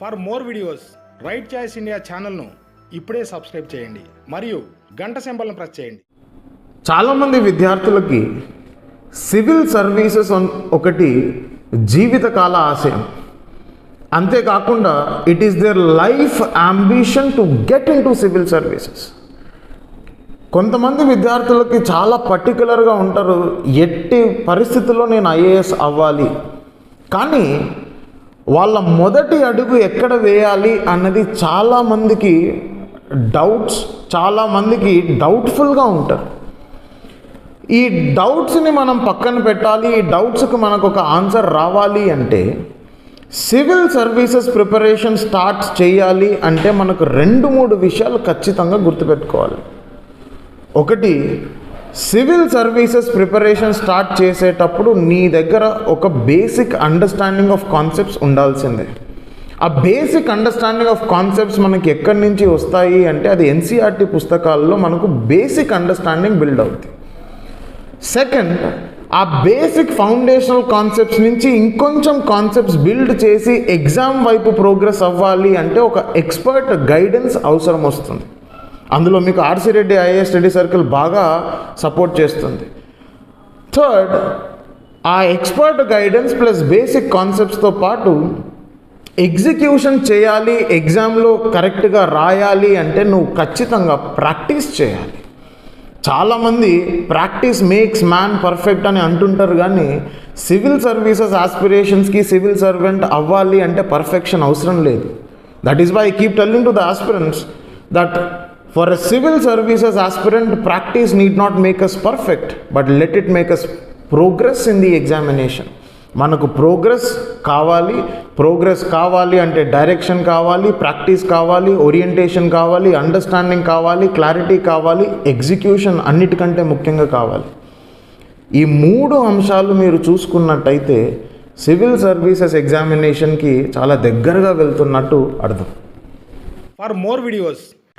For more videos right choice India ఛానల్ను ఇప్పుడే subscribe చేయండి. మరియు గంట సింబల్ను ప్రెస్ చేయండి. చాలామంది విద్యార్థులకి సివిల్ సర్వీసెస్ ఒకటి జీవితకాల ఆశయం అంతేకాకుండా it is their life ambition to get into civil services కొంతమంది విద్యార్థులకి చాలా పర్టికులర్గా ఉంటారు ఎట్టి పరిస్థితుల్లో నేను ఐఏఎస్ అవ్వాలి. కానీ వాళ్ళ మొదటి అడుగు ఎక్కడ వేయాలి అన్నది చాలామందికి డౌట్స్ చాలామందికి డౌట్ఫుల్గా ఉంటారు. ఈ డౌట్స్ని మనం పక్కన పెట్టాలి ఈ డౌట్స్కి మనకు ఒక ఆన్సర్ రావాలి అంటే సివిల్ సర్వీసెస్ ప్రిపరేషన్ స్టార్ట్ చేయాలి అంటే మనకు రెండు మూడు విషయాలు ఖచ్చితంగా గుర్తుపెట్టుకోవాలి. ఒకటి సివిల్ సర్వీసెస్ ప్రిపరేషన్ స్టార్ట్ చేసేటప్పుడు నీ దగ్గర ఒక బేసిక్ అండర్స్టాండింగ్ ఆఫ్ కాన్సెప్ట్స్ ఉండాల్సిందే. ఆ బేసిక్ అండర్స్టాండింగ్ ఆఫ్ కాన్సెప్ట్స్ మనకి ఎక్కడి నుంచి వస్తాయి అంటే అది ఎన్సీఆర్టీ పుస్తకాల్లో మనకు బేసిక్ అండర్స్టాండింగ్ బిల్డ్ అవుతుంది సెకండ్ ఆ బేసిక్ ఫౌండేషనల్ కాన్సెప్ట్స్ నుంచి ఇంకొంచెం కాన్సెప్ట్స్ బిల్డ్ చేసి ఎగ్జామ్ వైపు ప్రోగ్రెస్ అవ్వాలి అంటే ఒక ఎక్స్పర్ట్ గైడెన్స్ అవసరం వస్తుంది. అందులో మీకు RC Reddy IAS study circle బాగా సపోర్ట్ చేస్తుంది. థర్డ్ ఆ ఎక్స్పర్ట్ గైడెన్స్ ప్లస్ బేసిక్ కాన్సెప్ట్స్తో పాటు ఎగ్జిక్యూషన్ చేయాలి ఎగ్జామ్లో కరెక్ట్గా రాయాలి అంటే నువ్వు ఖచ్చితంగా ప్రాక్టీస్ చేయాలి. చాలామంది ప్రాక్టీస్ మేక్స్ మ్యాన్ పర్ఫెక్ట్ అని అంటుంటారు కానీ సివిల్ సర్వీసెస్ ఆస్పిరేషన్స్కి సివిల్ సర్వెంట్ అవ్వాలి అంటే పర్ఫెక్షన్ అవసరం లేదు. That is why keep telling to the aspirants that for a civil services aspirant practice need not make us perfect but let it make us progress in the examination మనకు progress కావాలి progress కావాలి అంటే direction కావాలి practice కావాలి orientation కావాలి understanding కావాలి clarity కావాలి execution అన్నిటికంటే ముఖ్యంగా కావాలి. ఈ మూడు అంశాలు మీరు చూసుకున్నట్టయితే సివిల్ సర్వీసెస్ ఎగ్జామినేషన్కి చాలా దగ్గరగా వెళ్తున్నట్టు అర్థం. For more videos